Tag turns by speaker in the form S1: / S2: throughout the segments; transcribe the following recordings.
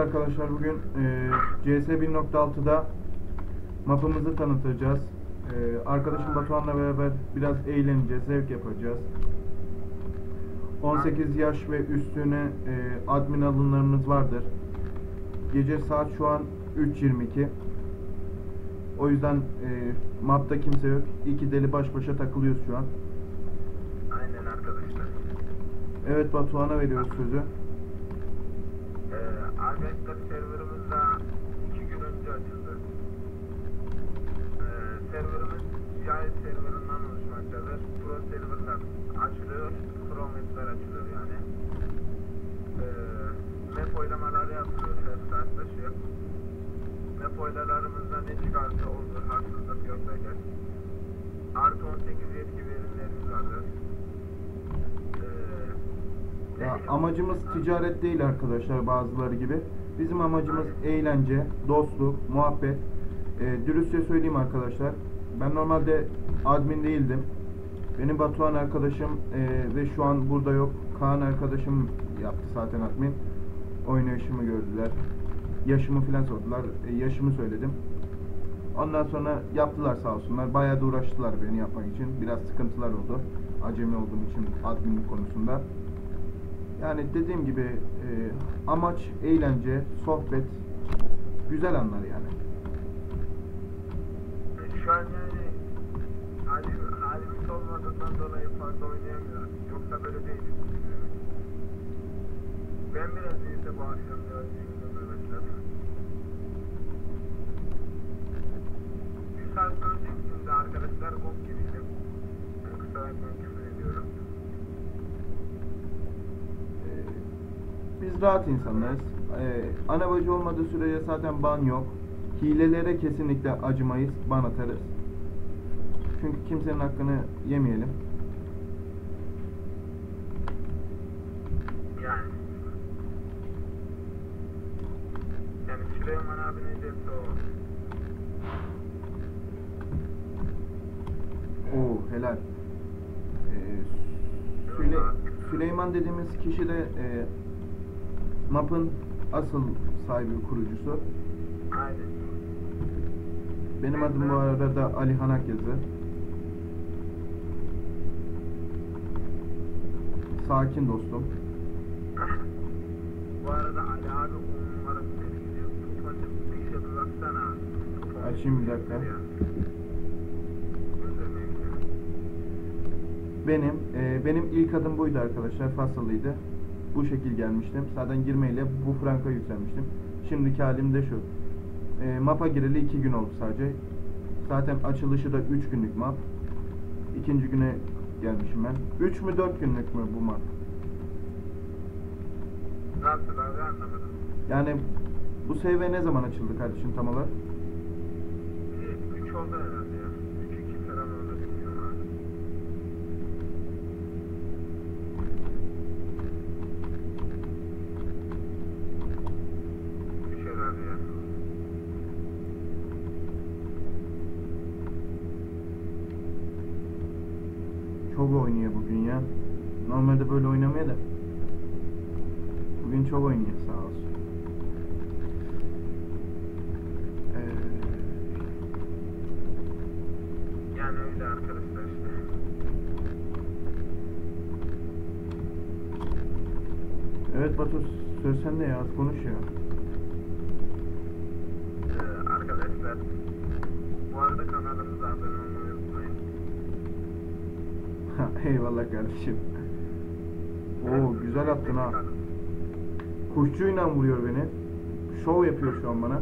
S1: arkadaşlar bugün e, CS 1.6'da mapımızı tanıtacağız. E, arkadaşım Batuhan'la beraber biraz eğleneceğiz, zevk yapacağız. 18 yaş ve üstüne e, admin alımlarımız vardır. Gece saat şu an 3.22. O yüzden e, mapta kimse yok. İki deli baş başa takılıyoruz şu an.
S2: Aynen arkadaşlar.
S1: Evet Batuhan'a veriyoruz sözü.
S2: Arkadaşlar serverımız da iki gün önce açıldı. Ee, serverımız cahil serverından oluşmaktadır. Pro serverlar açılıyor, pro mapler açılıyor yani. Ee, map oylamaları yapılıyor her saat başı. Map oylarımızda ne çıkarsa olur, haksızlık yok beyler. Artı 18 yetki verimlerimiz vardır.
S1: Ya amacımız ticaret değil arkadaşlar bazıları gibi. Bizim amacımız eğlence, dostluk, muhabbet. Ee, dürüstçe söyleyeyim arkadaşlar. Ben normalde admin değildim. Benim Batuhan arkadaşım e, ve şu an burada yok. Kaan arkadaşım yaptı zaten admin. Oynayışımı gördüler. Yaşımı filan sordular. E, yaşımı söyledim. Ondan sonra yaptılar sağ olsunlar. Bayağı da uğraştılar beni yapmak için. Biraz sıkıntılar oldu. Acemi olduğum için adminlik konusunda. Yani dediğim gibi e, amaç eğlence, sohbet, güzel anlar yani.
S2: Şu an yani halim, halimiz olmadığından dolayı fazla oynayamıyoruz. Yoksa böyle değiliz. Ben biraz iyiyse bu akşam biraz iyiyim Mehmetler. Bir saat öncesinde arkadaşlar bok gibiydim. Kusura bakmayın küfür ediyorum.
S1: E, biz rahat insanlarız. E, ana bacı olmadığı sürece zaten ban yok. Hilelere kesinlikle acımayız, ban atarız. Çünkü kimsenin hakkını yemeyelim.
S2: Yani. Yani Süleyman abi ne derse o.
S1: Oo helal. Ee, Süle- Süleyman dediğimiz kişi de e, map'ın asıl sahibi kurucusu.
S2: Aynen.
S1: Benim adım bu arada da Ali Hanak yazı. Sakin dostum.
S2: Bu arada Ali abi 10 numara seri gidiyor. Tutmacı bir işe bir baksana.
S1: Açayım bir dakika. Benim e, benim ilk adım buydu arkadaşlar. Fasalıydı. Bu şekil gelmiştim. Zaten girmeyle bu franka yükselmiştim. Şimdiki halim de şu. E, map'a gireli iki gün oldu sadece. Zaten açılışı da 3 günlük map. İkinci güne gelmişim ben. 3 mü 4 günlük mü bu map?
S2: Nasıl abi anlamadım.
S1: Yani bu SV ne zaman açıldı kardeşim tam olarak?
S2: 3 oldu herhalde ya. 3-2 falan oldu bilmiyorum abi. Üç herhalde ya.
S1: Çok oynuyor bugün ya. Normalde böyle oynamıyor da. Bugün çok oynuyor sağ olsun. Ee,
S2: Yani öyle arkadaşlar işte.
S1: evet Batu söz sende ya az konuş ya.
S2: Ee, arkadaşlar bu arada kanalımıza abone olmayı.
S1: Eyvallah kardeşim. Oo güzel attın ha. Kuşçuyla vuruyor beni. Şov yapıyor şu an bana.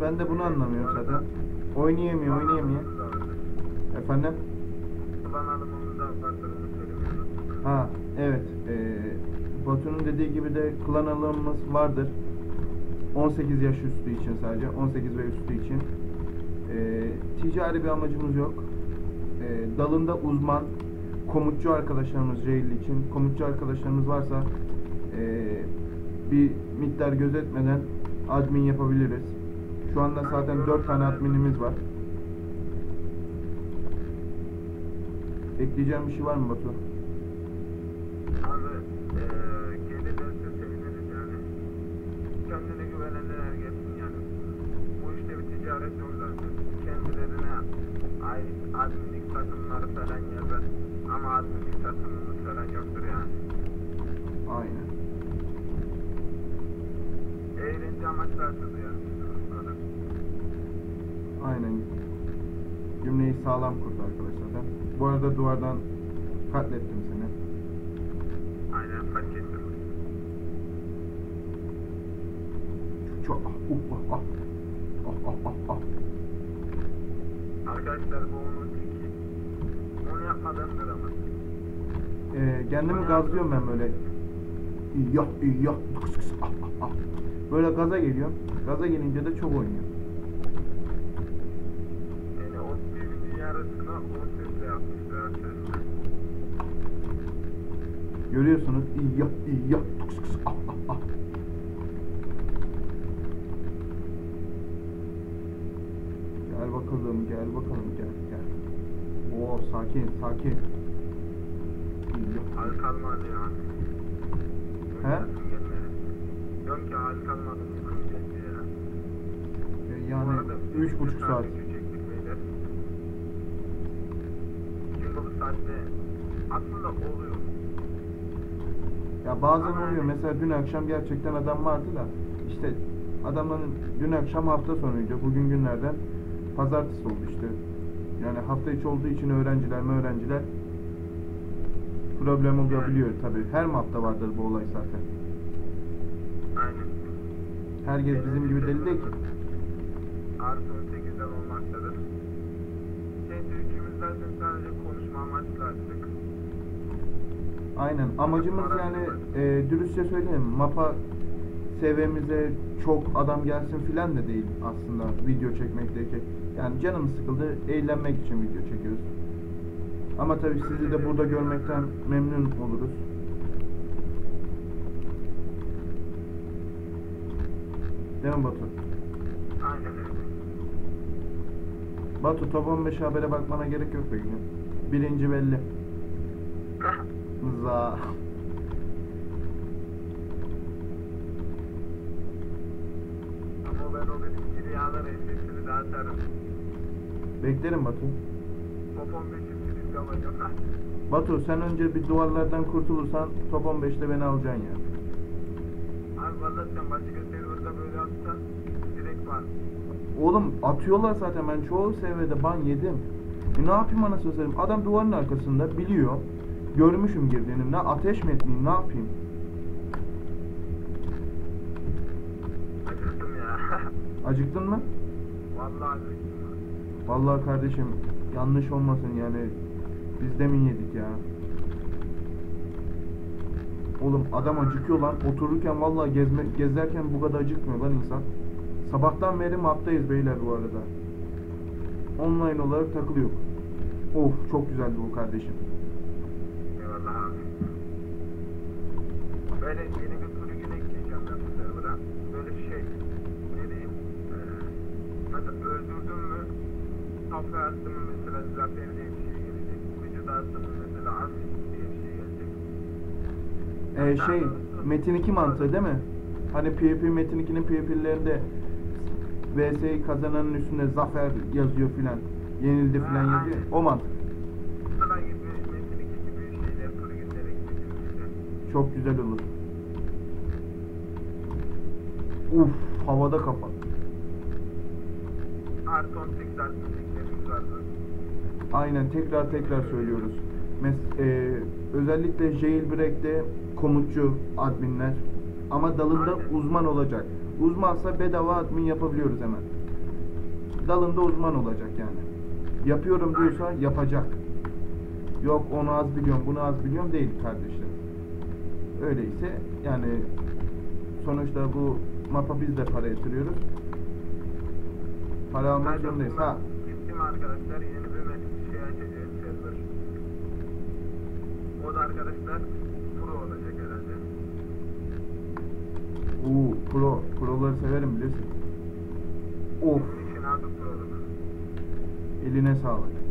S1: Ben de bunu anlamıyorum zaten. Oynayamıyor, oynayamıyor. Efendim? Ha, evet. Ee, Batu'nun dediği gibi de klan alımımız vardır. 18 yaş üstü için sadece. 18 ve üstü için. Ee, ticari bir amacımız yok. Ee, dalında uzman, komutçu arkadaşlarımız Jail için. Komutçu arkadaşlarımız varsa ee, bir miktar gözetmeden admin yapabiliriz. Şu anda zaten 4 tane adminimiz var. Ekleyeceğim bir şey var mı Batu?
S2: Abi eee gelirlerse seviniriz yani. Kendine güvenenler gelsin yani. Bu işte zaten. Kendilerine ait adminlik takımları falan yazar. Ama adminlik takımımız falan yoktur yani.
S1: Aynen.
S2: Eğlence amaçlı açıldı yani.
S1: Aynen. Cümleyi sağlam kurdu arkadaşlar. Ben bu arada duvardan katlettim seni.
S2: Aynen fark ettim.
S1: Çok ah uh ah ah.
S2: Arkadaşlar bu onun tiki. Onu yapmadandır ama.
S1: Ee, kendimi gazlıyorum ben böyle. İyah iyah. Kıs kıs ah ah ah. Böyle gaza geliyorum. Gaza gelince de çok oynuyor.
S2: Yani o filmin yarısını o sesle yapmışlar arkadaşlar.
S1: Görüyorsunuz. İyah iyah. Kıs kıs ah ah ah. Gel bakalım, gel bakalım, gel gel. Oo sakin, sakin.
S2: Hal kalmadı yani.
S1: He?
S2: Diyorum ki hal kalmadı ya.
S1: Ee,
S2: Bu
S1: Yani üç buçuk saat.
S2: beyler. Çünkü bu saatte aslında oluyor.
S1: Ya bazen oluyor.
S2: yani-
S1: Mesela dün akşam gerçekten adam vardı da işte adamların dün akşam hafta sonuydu. Bugün günlerden pazartesi oldu işte. Yani hafta içi olduğu için öğrenciler mi öğrenciler problem olabiliyor tabi. Her mapta vardır bu olay zaten.
S2: Aynen.
S1: Herkes bizim gibi deli değil ki.
S2: Artı 18'den olmaktadır. Şey Türkçümüz zaten sadece konuşma amaçlı açtık.
S1: Aynen. Amacımız yani e, dürüstçe söyleyeyim. Mapa seviyemize çok adam gelsin filan da değil aslında video çekmekteki. Yani canımız sıkıldı, eğlenmek için video çekiyoruz. Ama tabii sizi de burada görmekten memnun oluruz. Değil mi Batu?
S2: Aynen.
S1: Batu top 15 habere bakmana gerek yok peki. Birinci belli. Za.
S2: Ama ben o benim rüyalar ehliyetini de atarım.
S1: Beklerim Batu.
S2: Top 15'i film yapacağım.
S1: Batu sen önce bir duvarlardan kurtulursan top 15'te beni alacaksın ya.
S2: Abi valla sen başka serverda böyle atsan direkt var.
S1: Oğlum atıyorlar zaten ben çoğu seviyede ban yedim. E ne yapayım anasını satayım? Adam duvarın arkasında biliyor. Görmüşüm girdiğini. Ne ateş mi etmeyeyim ne yapayım?
S2: Acıktım ya.
S1: Acıktın mı?
S2: Vallahi acıktım.
S1: Vallahi kardeşim yanlış olmasın yani. Biz de mi yedik ya? Oğlum adam acıkıyor lan. Otururken vallahi gezme, gezerken bu kadar acıkmıyor lan insan. Sabahtan beri maptayız beyler bu arada. Online olarak takılıyor. Of çok güzeldi bu kardeşim.
S2: Eyvallah abi. Böyle yeni bir plugin ekleyeceğim ben bu server'a. Böyle bir şey. Ne diyeyim? Ee, mesela öldürdün mü kafa attın mı mesela zafer diye bir şey gelecek. Vücuda attın mı mesela asist diye bir şey gelecek.
S1: Ee, şey
S2: doğrusu-
S1: Metin 2 mantığı değil mi? Hani PvP Metin 2'nin PvP'lerinde VS'yi kazananın üstünde zafer yazıyor filan. Yenildi filan yazıyor. O mantık.
S2: Sıra gibi Metin 2 gibi şeyler pluginler ekleyeceğim işte.
S1: Çok güzel olur. Uf havada kafa.
S2: Artı 18 adminliklerimiz vardı.
S1: Aynen tekrar tekrar söylüyoruz. Mes e, özellikle jailbreak'te komutçu adminler ama dalında
S2: Aynen.
S1: uzman olacak. Uzmansa bedava admin yapabiliyoruz hemen. Dalında uzman olacak yani. Yapıyorum diyorsa
S2: Aynen.
S1: yapacak. Yok onu az biliyorum, bunu az biliyorum değil kardeşler. Öyleyse yani sonuçta bu mapa biz de para yatırıyoruz. Para almak zorundayız. Ha,
S2: Gittim arkadaşlar yeni bir şey açacağız server. O da arkadaşlar pro olacak herhalde.
S1: Oo, pro. Proları severim bilirsin. Of,
S2: İşin adı proluk.
S1: eline sağlık.